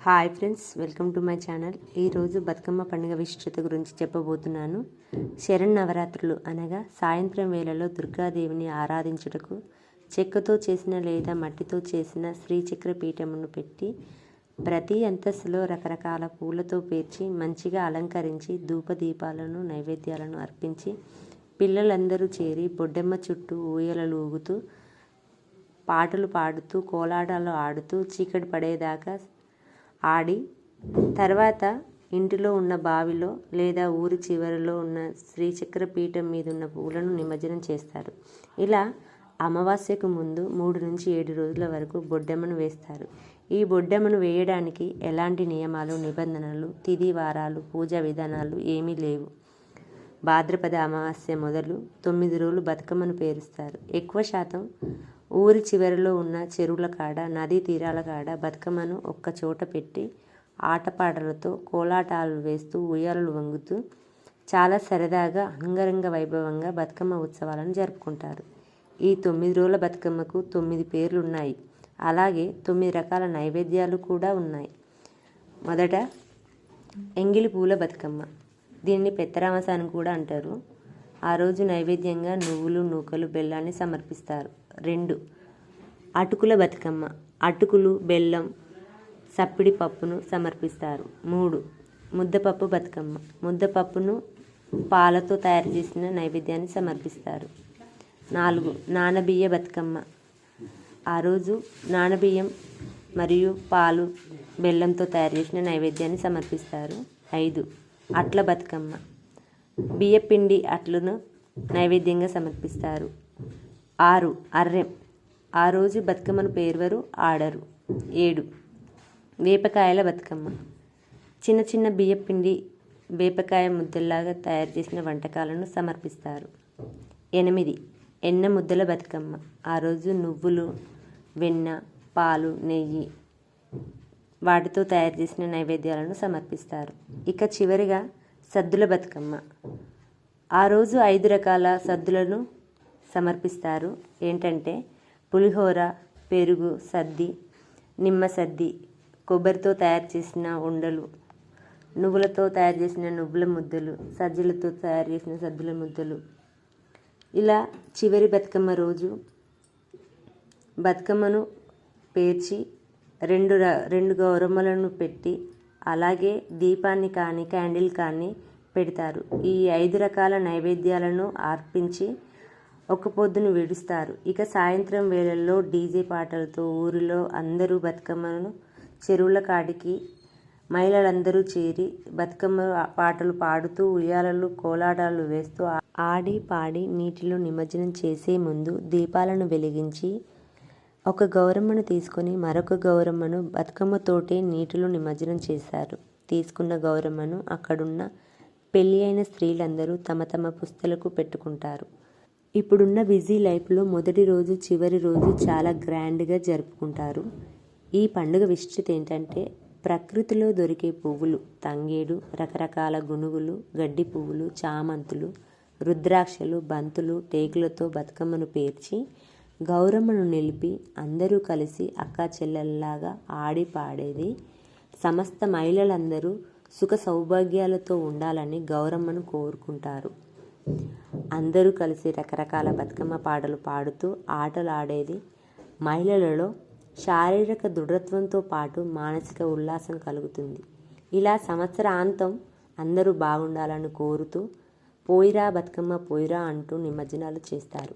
Hi friends welcome to my channel. ఈరోజు బతుకమ్మ పండుగ విశిష్టత గురించి చెప్పబోతున్నాను. శరణ్ నవరాత్రులు అనగా సాయంత్రం వేళలో దుర్గాదేవిని ఆరాధించుటకు చెక్కతో చేసిన లేదా మట్టితో చేసిన శ్రీచక్ర పీఠమును పెట్టి ప్రతి అంతస్తులో రకరకాల పూలతో పేర్చి మంచిగా అలంకరించి ధూపదీపాలను నైవేద్యాలను అర్పించి పిల్లలందరూ చేరి బొడ్డెమ్మ చుట్టూ ఊయలలు ఊగుతూ పాటలు పాడుతూ కోలాటాలు ఆడుతూ చీకటి పడేదాకా ఆడి తర్వాత ఇంటిలో ఉన్న బావిలో లేదా ఊరి చివరిలో ఉన్న శ్రీచక్ర పీఠం మీద ఉన్న పూలను నిమజ్జనం చేస్తారు. ఇలా అమావాస్యకు ముందు మూడు నుంచి ఏడు రోజుల వరకు బొడ్డెమ్మను వేస్తారు. ఈ బొడ్డెమ్మను వేయడానికి ఎలాంటి నియమాలు నిబంధనలు తిది వారాలు పూజా విధానాలు ఏమీ లేవు. భాద్రపద అమావాస్య మొదలు తొమ్మిది రోజులు బతుకమ్మను పేరుస్తారు. ఎక్కువ శాతం ఊరి చివరిలో ఉన్న చెరువుల కాడ నదీ తీరాల కాడ బతుకమ్మను ఒక్క చోట పెట్టి ఆటపాటలతో కోలాటాలు వేస్తూ ఉయ్యాలలు వంగుతూ చాలా సరదాగా అంగరంగ వైభవంగా బతుకమ్మ ఉత్సవాలను జరుపుకుంటారు. ఈ తొమ్మిది రోజుల బతుకమ్మకు తొమ్మిది పేర్లు ఉన్నాయి అలాగే తొమ్మిది రకాల నైవేద్యాలు కూడా ఉన్నాయి. మొదట ఎంగిలి పూల బతుకమ్మ. దీన్ని పెత్తరామస అని కూడా అంటారు. ఆ రోజు నైవేద్యంగా నువ్వులు నూకలు బెల్లాన్ని సమర్పిస్తారు. రెండు. అటుకుల బతుకమ్మ. అటుకులు బెల్లం సప్పిడి పప్పును సమర్పిస్తారు. మూడు. ముద్దపప్పు బతుకమ్మ. ముద్దపప్పును పాలతో తయారు చేసిన నైవేద్యాన్ని సమర్పిస్తారు. నాలుగు. నానబియ్య బతుకమ్మ. ఆ రోజు నానబియ్యం మరియు పాలు బెల్లంతో తయారు చేసిన నైవేద్యాన్ని సమర్పిస్తారు. ఐదు. అట్ల బతుకమ్మ. బియ్యపిండి అట్లను నైవేద్యంగా సమర్పిస్తారు. ఆరు అర్రెం. ఆ రోజు బతుకమ్మను పేర్వరు ఆడరు. ఏడు. వేపకాయల బతుకమ్మ. చిన్న చిన్న బియ్యపిండి వేపకాయ ముద్దల్లాగా తయారు చేసిన వంటకాలను సమర్పిస్తారు. ఎనిమిది. ఎన్న ముద్దల బతుకమ్మ. ఆ రోజు నువ్వులు వెన్న పాలు నెయ్యి వాటితో తయారు చేసిన నైవేద్యాలను సమర్పిస్తారు. ఇక చివరిగా సద్దుల బతుకమ్మ. ఆ రోజు ఐదు రకాల సద్దులను సమర్పిస్తారు. ఏంటంటే పులిహోర పెరుగు సద్ది నిమ్మ సద్ది కొబ్బరితో తయారు చేసిన ఉండలు నువ్వులతో తయారు చేసిన నువ్వుల ముద్దలు సజ్జలతో తయారు చేసిన సద్దుల ముద్దలు. ఇలా చివరి బతుకమ్మ రోజు బతుకమ్మను పేర్చి రెండు రెండు గౌరమ్మలను పెట్టి అలాగే దీపాన్ని కానీ క్యాండిల్ కానీ పెడతారు. ఈ ఐదు రకాల నైవేద్యాలను అర్పించి ఒక పొద్దును విడుస్తారు. ఇక సాయంత్రం వేళల్లో డీజే పాటలతో ఊరిలో అందరూ బతుకమ్మను చెరువుల కాడికి మహిళలందరూ చేరి బతుకమ్మ పాటలు పాడుతూ ఉయ్యాలలు కోలాటాలు వేస్తూ ఆడి పాడి నీటిలో నిమజ్జనం చేసే ముందు దీపాలను వెలిగించి ఒక గౌరమ్మను తీసుకొని మరొక గౌరమ్మను బతుకమ్మతోటే నీటిలో నిమజ్జనం చేశారు. తీసుకున్న గౌరమ్మను అక్కడున్న పెళ్ళి అయిన స్త్రీలందరూ తమ తమ పుస్తలకు పెట్టుకుంటారు. ఇప్పుడున్న బిజీ లైఫ్లో మొదటి రోజు చివరి రోజు చాలా గ్రాండ్గా జరుపుకుంటారు. ఈ పండుగ విశిష్టత ఏంటంటే ప్రకృతిలో దొరికే పువ్వులు తంగేడు రకరకాల గునుగులు గడ్డి పువ్వులు చామంతులు రుద్రాక్షలు బంతులు టేకులతో బతుకమ్మను పేర్చి గౌరమ్మను నిలిపి అందరూ కలిసి అక్క చెల్లెల్లాగా ఆడి పాడేది. సమస్త మహిళలందరూ సుఖ సౌభాగ్యాలతో ఉండాలని గౌరమ్మను కోరుకుంటారు. అందరూ కలిసి రకరకాల బతుకమ్మ పాటలు పాడుతూ ఆటలు ఆడేది మహిళలలో శారీరక దృఢత్వంతో పాటు మానసిక ఉల్లాసం కలుగుతుంది. ఇలా సంవత్సరాంతం అందరూ బాగుండాలని కోరుతూ పోయిరా బతుకమ్మ పోయిరా అంటూ నిమజ్జనాలు చేస్తారు.